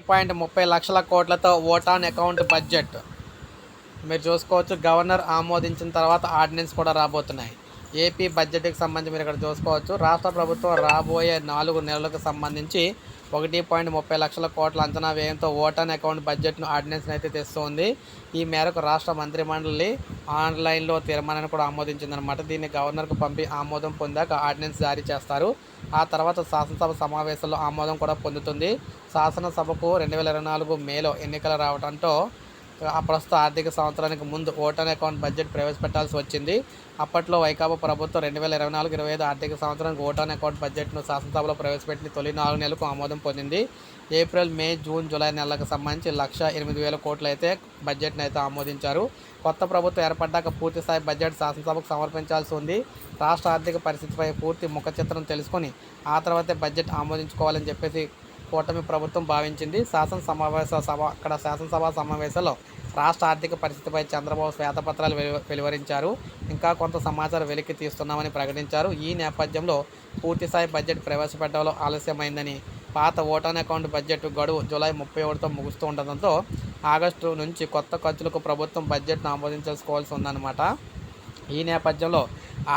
Point ముప్పై లక్షల కోట్లతో ఓటాన్ అకౌంట్ బడ్జెట్. మీరు చూసుకోవచ్చు గవర్నర్ ఆమోదించిన తర్వాత ఆర్డినెన్స్ కూడా రాబోతున్నాయి. ఏపీ బడ్జెట్కి సంబంధించి మీరు ఇక్కడ చూసుకోవచ్చు. రాష్ట్ర ప్రభుత్వం రాబోయే నాలుగు నెలలకు సంబంధించి ఒకటి పాయింట్ ముప్పై లక్షల కోట్ల అంచనా వ్యయంతో ఓటాన్ అకౌంట్ బడ్జెట్ను ఆర్డినెన్స్ అయితే తెస్తుంది. ఈ మేరకు రాష్ట్ర మంత్రిమండలి ఆన్లైన్లో తీర్మానాన్ని కూడా ఆమోదించిందనమాట దీన్ని గవర్నర్కు పంపి ఆమోదం పొందాక ఆర్డినెన్స్ జారీ చేస్తారు. ఆ తర్వాత శాసనసభ సమావేశంలో ఆమోదం కూడా పొందుతుంది. శాసనసభకు రెండు వేల ఇరవై నాలుగు మేలో ఎన్నికలు రావడంతో ప్రస్తుత ఆర్థిక సంవత్సరానికి ముందు ఓటాన్ అకౌంట్ బడ్జెట్ ప్రవేశపెట్టాల్సి వచ్చింది. అప్పట్లో వైకాపా ప్రభుత్వం రెండు వేల ఇరవై నాలుగు ఇరవై ఐదు ఆర్థిక సంవత్సరానికి ఓటాన్ అకౌంట్ బడ్జెట్ను శాసనసభలో ప్రవేశపెట్టిన తొలి నాలుగు నెలలకు ఆమోదం పొందింది. ఏప్రిల్ మే జూన్ జూలై నెలలకు సంబంధించి లక్ష ఎనిమిది వేల కోట్లు అయితే బడ్జెట్ను అయితే ఆమోదించారు. కొత్త ప్రభుత్వం ఏర్పడ్డాక పూర్తి స్థాయి బడ్జెట్ శాసనసభకు సమర్పించాల్సి ఉంది. రాష్ట్ర ఆర్థిక పరిస్థితిపై పూర్తి ముఖ చిత్రం తెలుసుకొని ఆ తర్వాతే బడ్జెట్ ఆమోదించుకోవాలని చెప్పేసి కూటమి ప్రభుత్వం భావించింది. శాసన సమావేశ సభ అక్కడ శాసనసభ సమావేశంలో రాష్ట్ర ఆర్థిక పరిస్థితిపై చంద్రబాబు శ్వేతపత్రాలు వెలువరించారు. ఇంకా కొంత సమాచారం వెలికి తీస్తున్నామని ప్రకటించారు. ఈ నేపథ్యంలో పూర్తిస్థాయి బడ్జెట్ ప్రవేశపెట్టడంలో ఆలస్యమైందని పాత ఓటాన్ అకౌంట్ బడ్జెట్ గడువు జూలై ముప్పై ఒకటితో ముగుస్తూ ఉండడంతో ఆగస్టు నుంచి కొత్త ఖర్చులకు ప్రభుత్వం బడ్జెట్ను ఆమోదించుకోవాల్సి ఉందన్నమాట. ఈ నేపథ్యంలో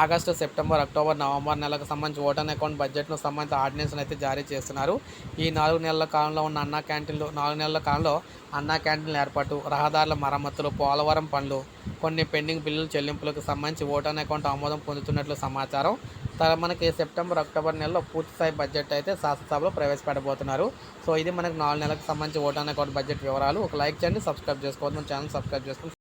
ఆగస్టు సెప్టెంబర్ అక్టోబర్ నవంబర్ నెలకు సంబంధించి ఓటన్ అకౌంట్ బడ్జెట్ను సంబంధించి ఆర్డినెన్స్ను అయితే జారీ చేస్తున్నారు. ఈ నాలుగు నెలల కాలంలో ఉన్న అన్నా క్యాంటీన్లు నాలుగు నెలల కాలంలో అన్నా క్యాంటీన్ల ఏర్పాటు రహదారుల మరమ్మతులు పోలవరం పనులు కొన్ని పెండింగ్ బిల్లుల చెల్లింపులకు సంబంధించి ఓటాన్ అకౌంట్ ఆమోదం పొందుతున్నట్లు సమాచారం. తర్వాత మనకి సెప్టెంబర్ అక్టోబర్ నెలలో పూర్తిస్థాయి బడ్జెట్ అయితే శాసనసభలో ప్రవేశపెట్టబోతున్నారు. సో ఇది మనకు నాలుగు నెలలకు సంబంధించి ఓటాన్ అకౌంట్ బడ్జెట్ వివరాలు. ఒక లైక్ చేయండి సబ్స్క్రైబ్ చేసుకోవద్దు. మన ఛానల్ సబ్స్క్రైబ్ చేసుకుని